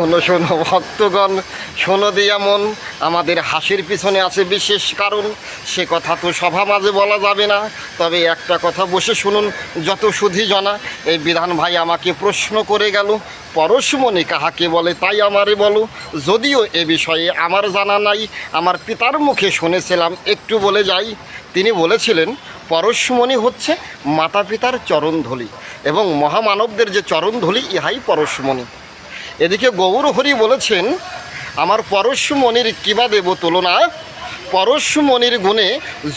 শোনো শোনো, ভক্তগণ, শোনো দিয়া মন আমাদের হাসির পিছনে আছে বিশেষ কারণ, সে কথা তো সভা মাঝে বলা যাবে না, তবে একটা কথা বসে শুনুন যত সুধি জানা, এই বিধান ভাই আমাকে প্রশ্ন করে গেল, পরশমণি কাহাকে বলে তাই আমারে বলো, যদিও এ বিষয়ে আমার জানা নাই, আমার পিতার মুখে শুনেছিলাম, একটু বলে যাই, তিনি বলেছিলেন, পরশমণি হচ্ছে মাতা পিতার চরণধলি, এবং মহামানবদের যে চরণধলি, ইহাই পরশমণি। এদিকে গৌর হরি বলেছেন, আমার পরশমণির কিবা দেব তুলনা, পরশমণির গুণে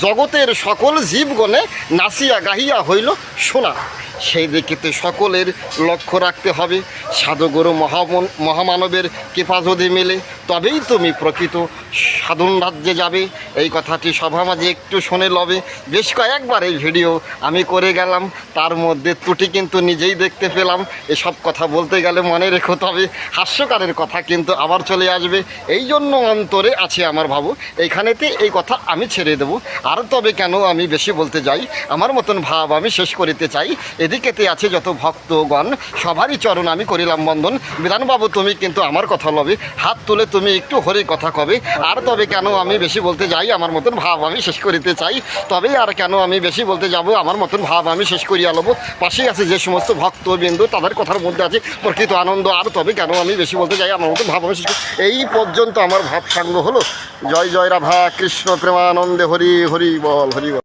জগতের সকল জীবগণে নাসিয়া গাহিয়া হইল শোনা সেই দিকেতে সকলের লক্ষ্য রাখতে হবে। সাধুগুরু মহামন মহামানবের কৃপা যদি মেলে, তবেই তুমি প্রকৃত সাধন রাজ্যে যাবে। এই কথাটি সভা মাঝে একটু শুনে লবে। বেশ কয়েকবার এই ভিডিও আমি করে গেলাম। তার মধ্যে ত্রুটি কিন্তু নিজেই দেখতে পেলাম। এসব কথা বলতে গেলে মনে রেখো, তবে হাস্যকারের কথা কিন্তু আবার চলে আসবে। এই জন্য অন্তরে আছে আমার ভাবু এইখানেতে এই কথা আমি ছেড়ে দেবো। আর তবে কেন আমি বেশি বলতে যাই? আমার মতন ভাব আমি শেষ করিতে চাই। এদিকেতে আছে যত ভক্তগণ, সবারই চরণ আমি করিলাম বন্ধন। বিধানবাবু, তুমি কিন্তু আমার কথা লবে, হাত তুলে তুমি একটু হরে কথা কবে। আর তবে কেন আমি বেশি বলতে যাই, আমার মতন ভাব আমি শেষ করিতে চাই। তবে আর কেন আমি বেশি বলতে যাব, আমার মতন ভাব আমি শেষ করিয়া লব। পাশেই আছে যে সমস্ত ভক্তবিন্দু, তাদের কথার মধ্যে আছে প্রকৃত আনন্দ। আর তবে কেন আমি বেশি বলতে যাই, আমার মতন ভাব আমি শেষ এই পর্যন্ত আমার ভাব সাঙ্গ হলো। জয় জয় রাভা কৃষ্ণ প্রেমানন্দে হরি হরি বল হরি বল।